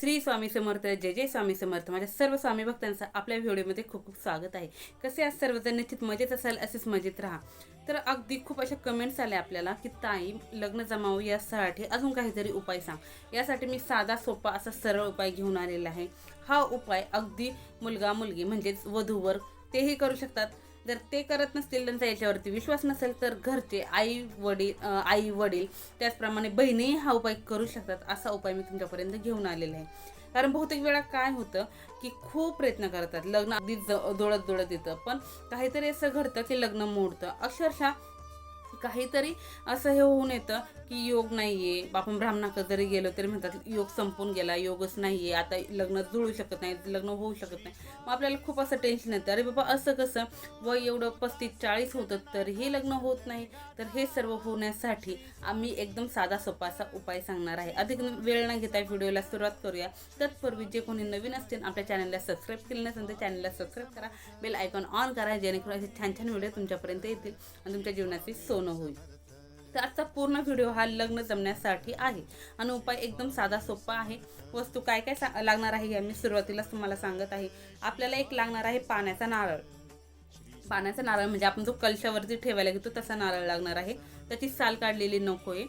श्री स्वामी समर्थ जय जय स्वामी समर्थ. माझ्या सर्व स्वामी भक्तांचं आपल्या व्हिडिओमध्ये खूप खूप स्वागत आहे. कसे आज सर्वजण निश्चित मजेत असाल असेच मजेत राहा. तर अगदी खूप अशा कमेंट्स आल्या आपल्याला की ताई लग्न जमावं यासाठी अजून काहीतरी उपाय सांग. यासाठी मी साधा सोपा असा सरळ उपाय घेऊन आलेला आहे. हा उपाय अगदी मुलगा मुलगी म्हणजेच वधूवर तेही करू शकतात. जर ते करत नसतील त्यांचा याच्यावरती विश्वास नसेल तर घरचे आई वडील आई वडील त्याचप्रमाणे बहिणीही हा उपाय करू शकतात असा उपाय मी तुमच्यापर्यंत घेऊन आलेला आहे. कारण बहुतेक वेळा काय होतं की खूप प्रयत्न करतात लग्न अगदी ज- दोळत येतं पण काहीतरी असं घडतं की लग्न मोडतं. अक्षरशः काहीतरी असं हे होऊन येतं की योग नाही आहे आपण ब्राह्मणाकडे जरी गेलो तरी म्हणतात योग संपून गेला योगच नाही आहे आता लग्न जुळू शकत नाही लग्न होऊ शकत नाही. मग आपल्याला खूप असं टेन्शन येतं. अरे बाबा असं कसं? वय एवढं पस्तीस चाळीस होतं तरीही लग्न होत नाही. तर हे सर्व होण्यासाठी आम्ही एकदम साधा सोपासा उपाय सांगणार आहे. अधिक वेळ न घेता व्हिडिओला सुरुवात करूया. तत्पूर्वी जे कोणी नवीन असतील आपल्या चॅनलला सबस्क्राईब केलं नसेल तर चॅनलला सबस्क्राईब करा. बेल आयकॉन ऑन करा जेणेकरून असे छान छान व्हिडिओ तुमच्यापर्यंत येतील आणि तुमच्या जीवनाची सोनं होईल. तर आजचा पूर्ण व्हिडिओ हा लग्न जमण्यासाठी आहे. आणि उपाय एकदम साधा सोपा आहे. वस्तू काय काय सा- लागणार आहे हे मी सुरुवातीलाच तुम्हाला सांगत आहे. आपल्याला एक लागणार आहे पाण्याचा नारळ. पाण्याचा नारळ म्हणजे आपण जो कलशावरती ठेवायला घेतो तसा नारळ लागणार आहे. त्याची साल काढलेली नको आहे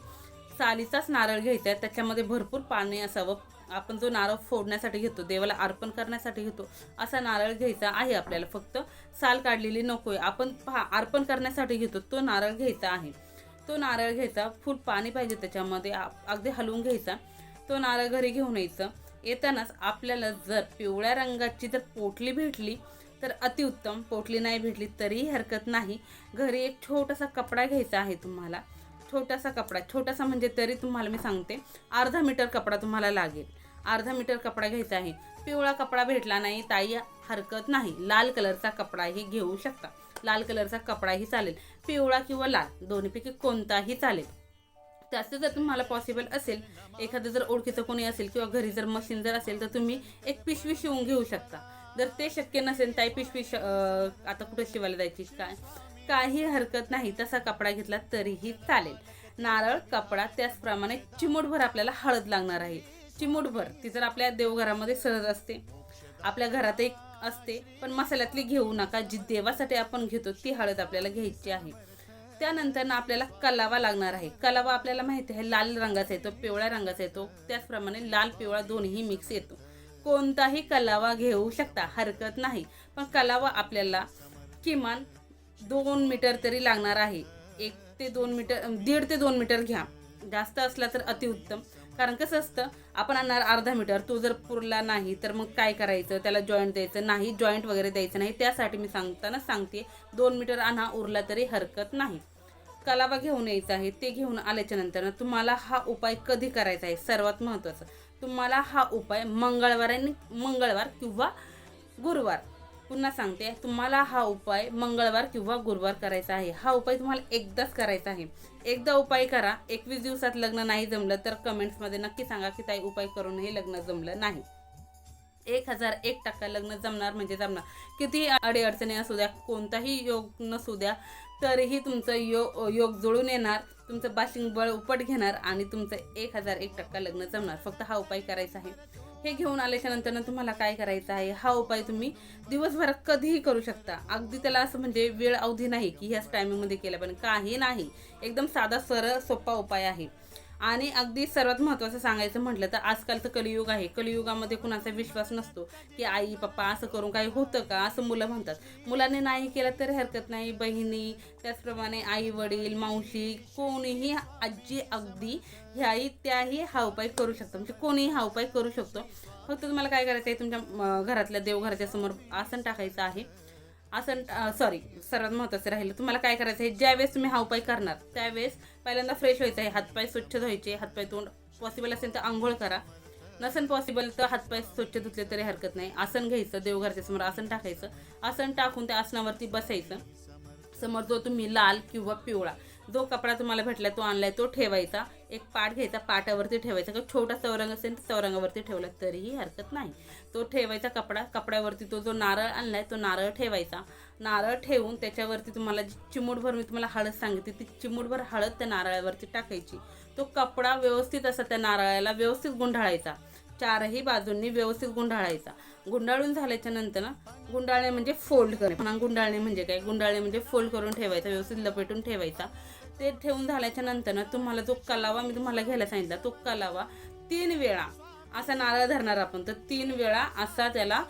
सालीचाच नारळ घ्यायचा आहे. त्याच्यामध्ये भरपूर पाणी असावं. आपण जो नारळ फोडण्यासाठी घेतो देवाला अर्पण करण्यासाठी घेतो असा नारळ घ्यायचा आहे आपल्याला. फक्त साल काढलेली नको आहे. आपण पहा अर्पण करण्यासाठी घेतो तो नारळ घ्यायचा आहे. तो नारळ घ्यायचा फुल पाणी पाहिजे त्याच्यामध्ये अगदी हलवून घ्यायचा. तो नारळ घरी घेऊन यायचं. येतानाच आपल्याला जर पिवळ्या रंगाची जर पोटली भेटली तर अतिउत्तम. पोटली नाही भेटली तरीही हरकत नाही. घरी एक छोटासा कपडा घ्यायचा आहे तुम्हाला. छोटासा कपडा. छोटासा म्हणजे तरी तुम्हाला मी सांगते अर्धा मीटर कपडा तुम्हाला लागेल. अर्धा मीटर कपडा घ्यायचा आहे. पिवळा कपडा भेटला नाही ताई हरकत नाही. लाल कलरचा कपडाही घेऊ शकता. लाल कलरचा कपडाही चालेल. पिवळा किंवा लाल दोन्हीपैकी कोणताही चालेल. त्याचं जर तुम्हाला पॉसिबल असेल एखादं जर ओळखीचं कोणी असेल किंवा घरी जर मशीन जर असेल तर तुम्ही एक पिशवी शिवून घेऊ शकता. जर ते शक्य नसेल ताई पिशवी श- आता कुठे शिवायला जायची? काय? काही हरकत नाही. तसा कपडा घेतला तरीही चालेल. नारळ कपडा त्याचप्रमाणे चिमूटभर आपल्याला हळद लागणार आहे. चिमूटभर. ती जर आपल्या देवघरामध्ये सहज असते आपल्या घरात एक असते पण मसाल्यातली घेऊ नका जी देवासाठी आपण घेतो ती हळद आपल्याला घ्यायची आहे. त्यानंतर ना आपल्याला कलावा लागणार आहे. कलावा आपल्याला माहिती आहे लाल रंगाचा येतो पिवळ्या रंगाचा येतो त्याचप्रमाणे लाल पिवळा दोन्ही मिक्स येतो. कोणताही कलावा घेऊ शकता हरकत नाही. पण कलावा आपल्याला किमान दोन मीटर तरी लागणार आहे. एक ते दोन मीटर दीड ते दोन मीटर घ्या. जास्त असला तर अतिउत्तम. कारण कसं असतं आपण आणणार अर्धा मीटर तो जर पुरला नाही तर मग काय करायचं? त्याला जॉईंट द्यायचं नाही जॉईंट वगैरे द्यायचं नाही. त्यासाठी मी सांगताना सांगते दोन मीटर आणा उरला तरी हरकत नाही. कलावा घेऊन यायचा आहे ते घेऊन आल्याच्यानंतर तुम्हाला हा उपाय कधी करायचा आहे? सर्वात महत्त्वाचं तुम्हाला हा उपाय मंगळवार आणि मंगळवार किंवा गुरुवार. पुन्हा सांगते तुम्हाला हा उपाय मंगळवार किंवा गुरुवार करायचा आहे. हा उपाय तुम्हाला एकदाच करायचा आहे. एकदा उपाय करा एकवीस दिवसात लग्न नाही जमलं तर कमेंट्समध्ये नक्की सांगा की ताई उपाय करूनही लग्न जमलं नाही. एक हजार एक टक्का लग्न जमणार म्हणजे जमणार. किती अडीअडचणी असू द्या कोणताही योग नसू द्या तरीही तुमचं यो योग जुळून येणार तुमचं बाशिंग बळ उपट घेणार आणि तुमचं एक हजार एक टक्का लग्न जमणार. फक्त हा उपाय करायचा आहे. हे घेऊन आल्याच्यानंतर तुम्हाला काय करायचं आहे? हा उपाय तुम्ही दिवसभरात कधीही करू शकता. अगदी त्याला असं म्हणजे वेळ अवधी नाही की ह्याच टायमिंगमध्ये केला पण काही नाही. एकदम साधा सरळ सोपा उपाय आहे. आणि अगदी सर्वात महत्त्वाचं सांगायचं म्हटलं तर आजकालचं कलियुग आहे. कलियुगामध्ये कुणाचा विश्वास नसतो की आई पप्पा असं करून काही होतं का? असं मुलं म्हणतात. मुलांनी नाही केलं तरी हरकत नाही. बहिणी त्याचप्रमाणे आई वडील मावशी कोणीही आजी अगदी ह्याही त्याही हा उपाय करू शकतो. म्हणजे कोणीही हा उपाय करू शकतो. फक्त तुम्हाला काय करायचं आहे तुमच्या घरातल्या देवघराच्या समोर आसन टाकायचं आहे. आसन सॉरी सर्वात महत्त्वाचं राहिलं. तुम्हाला काय करायचं आहे? ज्यावेळेस तुम्ही हा उपाय करणार त्यावेळेस पहिल्यांदा फ्रेश व्हायचं आहे. हातपाय स्वच्छ धुवायचे हातपाय तोंड पॉसिबल असेल तर आंघोळ करा. नसेल पॉसिबल तर हातपाय स्वच्छ धुतले तरी हरकत नाही. आसन घ्यायचं देवघरच्या समोर आसन टाकायचं. आसन टाकून त्या आसनावरती बसायचं. समोर जो तुम्ही लाल किंवा पिवळा जो कपडा तुम्हाला भेटला तो आणलाय तो ठेवायचा. एक पाट घ्यायचा पाटावरती ठेवायचा. किंवा छोटा चौरंग असेल तर चौरंगावरती ठेवला तरीही हरकत नाही. तो ठेवायचा कपडा कपड्यावरती तो जो नारळ आणलाय तो नारळ ठेवायचा. नारळ ठेवून त्याच्यावरती तुम्हाला जी चिमूटभर मी तुम्हाला हळद सांगितली ती चिमूटभर हळद त्या नारळावरती टाकायची. तो कपडा व्यवस्थित असा त्या नारळाला व्यवस्थित गुंढाळायचा चारही बाजूंनी व्यवस्थित गुंडाळायचा. गुंडाळून झाल्याच्यानंतर ना गुंडाळणे म्हणजे फोल्ड करणे. म्हणा गुंडाळणे म्हणजे काय? गुंडाळणे म्हणजे फोल्ड करून ठेवायचा व्यवस्थित लपेटून ठेवायचा. ते ठेवून झाल्याच्यानंतर ना तुम्हाला जो कलावा मी तुम्हाला घ्यायला सांगितला तो कलावा तीन वेळा असा नारळ धरणार आपण. तर तीन वेळा असा त्याला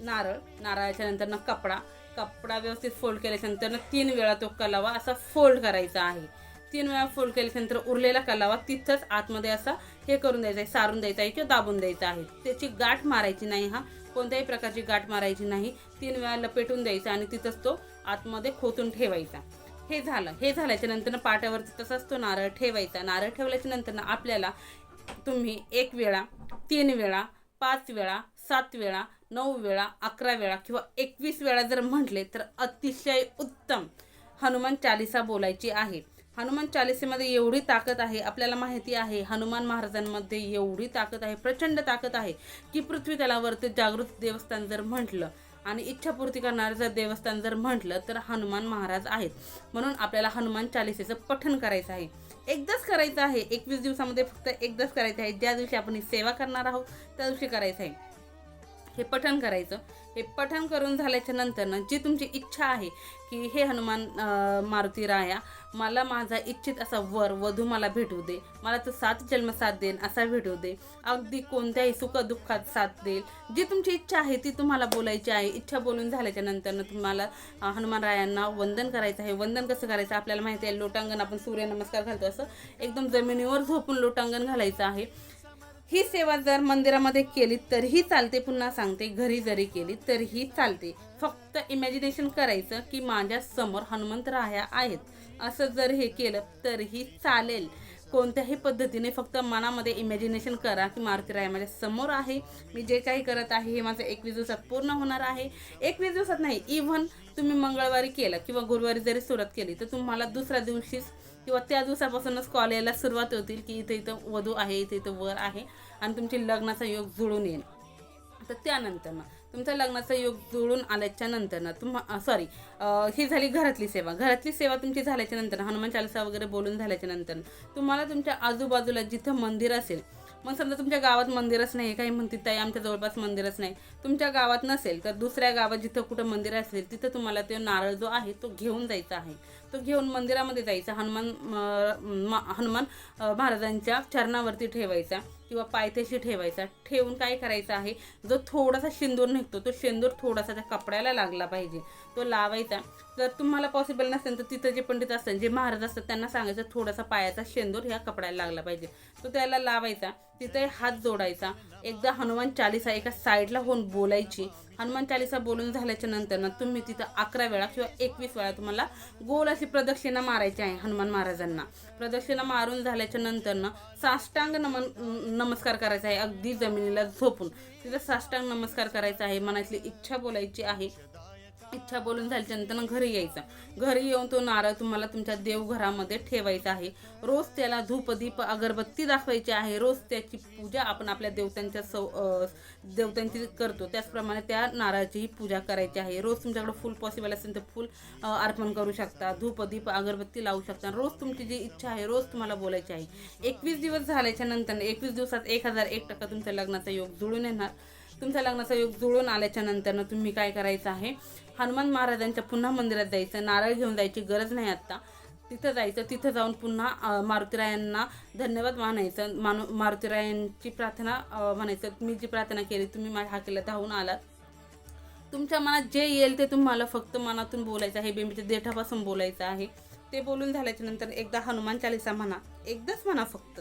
नारळ नारळाच्या नंतर ना कपडा. कपडा व्यवस्थित फोल्ड केल्याच्यानंतर तीन वेळा तो कलावा असा फोल्ड करायचा आहे. तीन वेळा फोल्ड केल्यानंतर उरलेला कलावा तिथंच आतमध्ये असा हे करून द्यायचा आहे सारून द्यायचा आहे किंवा दाबून द्यायचा आहे. त्याची गाठ मारायची नाही हा. कोणत्याही प्रकारची गाठ मारायची नाही. तीन वेळा लपेटून द्यायचा आणि तिथंच तो आतमध्ये खोचून ठेवायचा. हे झालं. हे झाल्याच्यानंतर पाट्यावरती तसाच तो नारळ ठेवायचा. नारळ ठेवल्याच्या नंतरनं आपल्याला तुम्ही एक वेळा तीन वेळा पाच वेळा सात वेळा नऊ वेळा अकरा वेळा किंवा एकवीस वेळा जर म्हटले तर अतिशय उत्तम. हनुमान चालिसा बोलायची आहे. हनुमान चालिसेमध्ये एवढी ताकद आहे आपल्याला माहिती आहे हनुमान महाराजांमध्ये एवढी ताकद आहे प्रचंड ताकद आहे की पृथ्वी तलावरती जागृत देवस्थान जर म्हटलं आणि इच्छापूर्ती करणारं जर देवस्थान जर म्हटलं तर हनुमान महाराज आहेत. म्हणून आपल्याला हनुमान चालिसेचं पठण करायचं आहे. एकदाच करायचं आहे. एकवीस दिवसामध्ये फक्त एकदाच करायचं आहे. ज्या दिवशी आपण ही सेवा करणार आहोत त्या दिवशी करायचं आहे. हे पठण करायचं. हे पठण करून झाल्याच्यानंतर ना जी तुमची इच्छा आहे की हे हनुमान मारुती राया मला माझा इच्छित असा वर वधू मला भेटू दे. मला तो सात जन्म साथ देईन असा भेटू दे. अगदी कोणत्याही सुख दुःखात साथ देईल. जी तुमची इच्छा आहे ती तुम्हाला बोलायची आहे. इच्छा बोलून झाल्याच्यानंतर तुम्हाला हनुमान रायांना वंदन करायचं आहे. वंदन कसं करायचं? आपल्याला माहिती आहे लोटांगण आपण सूर्यनमस्कार घालतो. असं एकदम जमिनीवर झोपून लोटांगण घालायचं आहे. ही सेवा जर मंदिरामध्ये केली तरीही चालते पुन्हा सांगते घरी जरी केली तरीही चालते. फक्त इमॅजिनेशन करायचं की माझ्यासमोर हनुमंत राह्या आहेत. असं जर हे केलं तरीही चालेल. कोणत्याही पद्धतीने फक्त मनामध्ये इमॅजिनेशन करा की मारुती राय माझ्यासमोर आहे. मी जे काही करत आहे हे माझं एकवीस दिवसात पूर्ण होणार आहे. एकवीस दिवसात नाही इव्हन तुम्ही मंगळवारी केलं किंवा गुरुवारी जरी सुरुवात केली तर तुम्हाला दुसऱ्या दिवशीच किंवा त्या दिवसापासूनच कॉल यायला सुरुवात होतील की इथं इथं वधू आहे इथं इथं वर आहे आणि तुमची लग्नाचा योग जुळून येईल. तर त्यानंतर ना तुमचा लग्नाचा योग जुळून आल्याच्या नंतरनं तुम्हा सॉरी ही झाली घरातली सेवा. घरातली सेवा तुमची झाल्याच्यानंतर हनुमान चालिसा वगैरे बोलून झाल्याच्यानंतर तुम्हाला तुमच्या आजूबाजूला जिथं मंदिर असेल मग समजा तुमच्या गावात मंदिरच नाही काही म्हणते ताई आमच्या जवळपास मंदिरच नाही. तुमच्या गावात नसेल तर दुसऱ्या गावात जिथं कुठं मंदिर असेल तिथं तुम्हाला ते नारळ जो आहे तो घेऊन जायचा आहे. घेऊन मंदिरामध्ये जायचा. हनुमान हनुमान महाराजांच्या चरणावरती ठेवायचा. किंवा पायथ्याशी ठेवायचा. ठेवून काय करायचं आहे? जो थोडासा शेंदूर निघतो तो शेंदूर थोडासा त्या कपड्याला लागला पाहिजे. तो लावायचा. जर तुम्हाला पॉसिबल नसेल तर तिथं जे पंडित असतात जे महाराज असतात त्यांना सांगायचं थोडासा पायाचा शेंदूर ह्या कपड्याला लागला पाहिजे. तो त्याला लावायचा. तिथे हात जोडायचा. एकदा हनुमान चालिसा एका साईडला होऊन बोलायची. हनुमान चालिसा बोलून झाल्याच्यानंतर ना तुम्ही तिथं अकरा वेळा किंवा एकवीस वेळा तुम्हाला गोल अशी प्रदक्षिणा मारायची आहे हनुमान महाराजांना. प्रदक्षिणा मारून झाल्याच्यानंतर ना साष्टांग नमन नमस्कार करायचा आहे. अगदी जमिनीला झोपून. तिथं साष्टांग नमस्कार करायचा आहे. मनातली इच्छा बोलायची आहे. इच्छा बोलून झाल्याच्यानंतर घरी यायचा. घरी येऊन तो नारळ तुम्हाला तुमच्या देवघरामध्ये ठेवायचा आहे. रोज त्याला धूप दीप अगरबत्ती दाखवायची आहे. रोज त्याची पूजा आपण आपल्या देवतांच्या सौ देवतांची करतो. त्याचप्रमाणे त्या नारळाचीही पूजा करायची आहे. रोज तुमच्याकडे फुल पॉसिबल असेल तर फुल अर्पण करू शकता. धूप दीप अगरबत्ती लावू शकता. रोज तुमची जी इच्छा आहे रोज तुम्हाला बोलायची आहे. एकवीस दिवस झाल्याच्यानंतर एकवीस दिवसात एक हजार एक टक्का तुमच्या लग्नाचा योग जुळून येणार. तुमच्या लग्नाचा योग जुळून आल्याच्यानंतर तुम्ही काय करायचं आहे? हनुमान महाराजांच्या पुन्हा मंदिरात जायचं नारळ घेऊन जायची गरज नाही आत्ता. तिथं जायचं तिथं जाऊन पुन्हा मारुतीरायांना धन्यवाद मानायचं मानु मारुतीरायांची प्रार्थना म्हणायचं मी जी प्रार्थना केली तुम्ही माझ्या हाकेला धावून आलात. तुमच्या मनात जे येईल ते तुम्हाला फक्त मनातून बोलायचं आहे. बेंबीच्या देठापासून बोलायचं आहे. ते बोलून झाल्याच्यानंतर एकदा हनुमान चालिसा म्हणा. एकदाच म्हणा फक्त.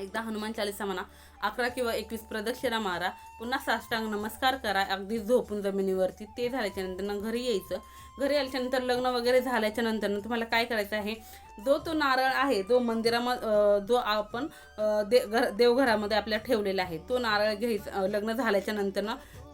एकदा हनुमान चालिसा म्हणा अकरा किंवा एकवीस प्रदक्षिणा मारा पुन्हा साष्टांग नमस्कार करा अगदी झोपून जमिनीवरती ते झाल्याच्यानंतर घरी यायचं. घरी आल्याच्यानंतर लग्न वगैरे झाल्याच्यानंतर तुम्हाला काय करायचं आहे? जो तो नारळ आहे जो मंदिरामध्ये जो आपण दे घर देवघरामध्ये आपल्या ठेवलेला आहे तो नारळ घ्यायचा लग्न झाल्याच्यानंतर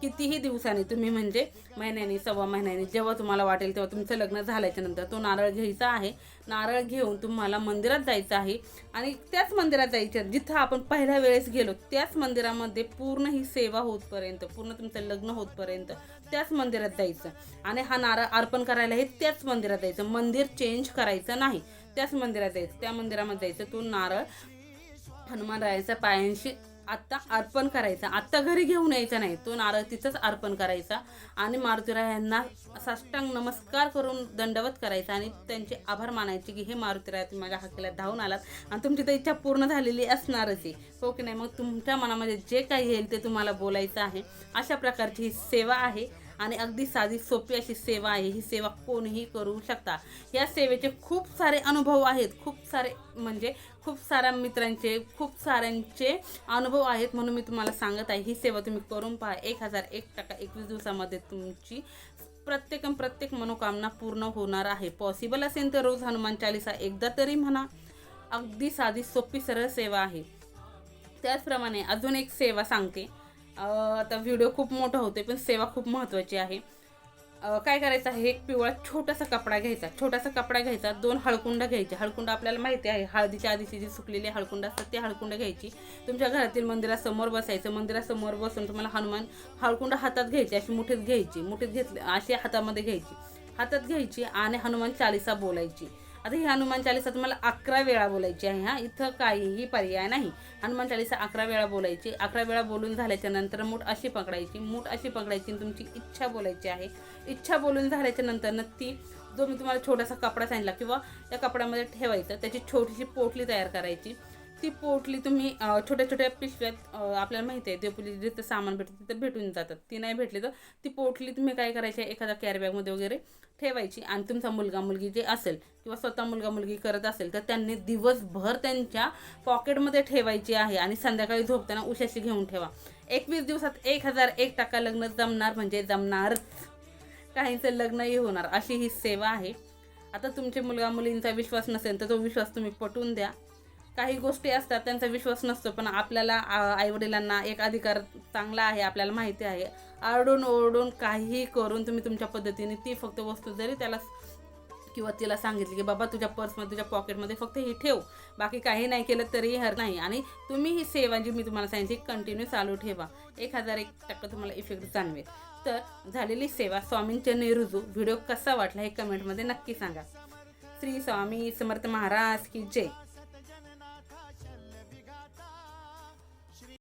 कितीही दिवसांनी तुम्ही म्हणजे महिन्यानी सव्वा महिन्यानी जेव्हा तुम्हाला वाटेल तेव्हा तुमचं लग्न झाल्याच्यानंतर तो नारळ घ्यायचा आहे. नारळ घेऊन तुम्हाला मंदिरात जायचं आहे. आणि त्याच मंदिरात जायचं जिथं आपण पहिल्या वेळेस गेलो त्याच मंदिरामध्ये पूर्ण ही सेवा होतपर्यंत पूर्ण तुमचं लग्न होतपर्यंत त्याच मंदिरात जायचं. आणि हा नारळ अर्पण करायला हे त्याच मंदिरात जायचं. मंदिर चेंज करायचं नाही. त्याच मंदिरात जायचं. त्या मंदिरामध्ये जायचं. तो नारळ हनुमान रायाच्या पायांशी आत्ता अर्पण करायचा. आत्ता घरी घेऊन यायचा नाही. तो नारळ तिथंच अर्पण करायचा. आणि मारुतीराय यांना साष्टांग नमस्कार करून दंडवत करायचा. आणि त्यांचे आभार मानायचे की हे मारुतीराय तुम्ही माझ्या हाकेला धावून आलात. आणि तुमची तर इच्छा पूर्ण झालेली असणारच आहे. हो की नाही? मग तुमच्या मनामध्ये जे काही येईल ते तुम्हाला बोलायचं आहे. अशा प्रकारची ही सेवा आहे. आणि अगदी साधी सोपी अशी सेवा आहे. ही सेवा कोणीही करू शकता. या सेवेचे खूप सारे अनुभव आहेत. खूप सारे म्हणजे खूप साऱ्या मित्रांचे खूप साऱ्यांचे अनुभव आहेत म्हणून मी तुम्हाला सांगत आहे. ही सेवा तुम्ही करून पहा. एक हजार एक टक्का एकवीस दिवसामध्ये तुमची प्रत्येक प्रत्येक मनोकामना पूर्ण होणार आहे. पॉसिबल असेल तर रोज हनुमान चालिसा एकदा तरी म्हणा. अगदी साधी सोपी सरळ सेवा आहे. त्याचप्रमाणे अजून एक सेवा सांगते. आता व्हिडिओ खूप मोठा होते पण सेवा खूप महत्त्वाची आहे. काय करायचं आहे एक पिवळा छोटासा कपडा घ्यायचा. छोटासा कपडा घ्यायचा दोन हळकुंड घ्यायचे. हळकुंड आपल्याला माहिती आहे हळदीच्या आधीची जी सुकलेली हळकुंड असतात ती हळकुंड घ्यायची. तुमच्या घरातील मंदिरासमोर बसायचं मंदिरासमोर बसून तुम्हाला हनुमान हळकुंड हातात घ्यायची अशी मुठीत घ्यायची. मुठीत घेतली अशी हातामध्ये घ्यायची. हातात घ्यायची आणि हनुमान चालिसा बोलायची. आता ही हनुमान चालिसा तुम्हाला अकरा वेळा बोलायची आहे हा? इथं काहीही पर्याय नाही. हनुमान चालिसा अकरा वेळा बोलायची. अकरा वेळा बोलून झाल्याच्यानंतर मूठ अशी पकडायची. मूठ अशी पकडायची आणि तुमची इच्छा बोलायची आहे. इच्छा बोलून झाल्याच्यानंतर ती जो मी तुम्हाला छोटासा कपडा सांगितला किंवा त्या कपड्यामध्ये ठेवायचं त्याची छोटीशी पोटली तयार करायची. ती पोटली तुम्ही छोट्या छोट्या पिशव्यात आपल्याला माहिती आहे देवपुली जिथं सामान भेटतं तिथं भेटून जातात. ती नाही भेटली तर ती पोटली तुम्ही काय करायची एखाद्या कॅरीबॅगमध्ये वगैरे ठेवायची आणि तुमचा मुलगा मुलगी जे असेल किंवा स्वतः मुलगा मुलगी करत असेल तर त्यांनी दिवसभर त्यांच्या पॉकेटमध्ये ठेवायची आहे आणि संध्याकाळी झोपताना उशाशी घेऊन ठेवा. एकवीस दिवसात एक हजार एक टक्का लग्न जमणार म्हणजे जमणारच काहींचं लग्नही होणार. अशी ही सेवा आहे. आता तुमचे मुलगा मुलींचा विश्वास नसेल तर तो विश्वास तुम्ही पटवून द्या. काही गोष्टी असतात त्यांचा विश्वास नसतो पण आपल्याला आईवडिलांना एक अधिकार चांगला आहे आपल्याला माहिती आहे. आरडून ओरडून काहीही करून तुम्ही तुमच्या पद्धतीने ती फक्त वस्तू जरी त्याला किंवा तिला सांगितली की बाबा तुझ्या पर्समध्ये तुझ्या पॉकेटमध्ये फक्त हे ठेव बाकी काही नाही केलं तरीही हर नाही. आणि तुम्ही ही सेवा जी मी तुम्हाला सांगितली कंटिन्यू चालू ठेवा. एक हजार एक टक्का तुम्हाला इफेक्ट जाणवेल. तर झालेली सेवा स्वामींचे नेरुजू व्हिडिओ कसा वाटला हे कमेंटमध्ये नक्की सांगा. श्री स्वामी समर्थ महाराज की जय.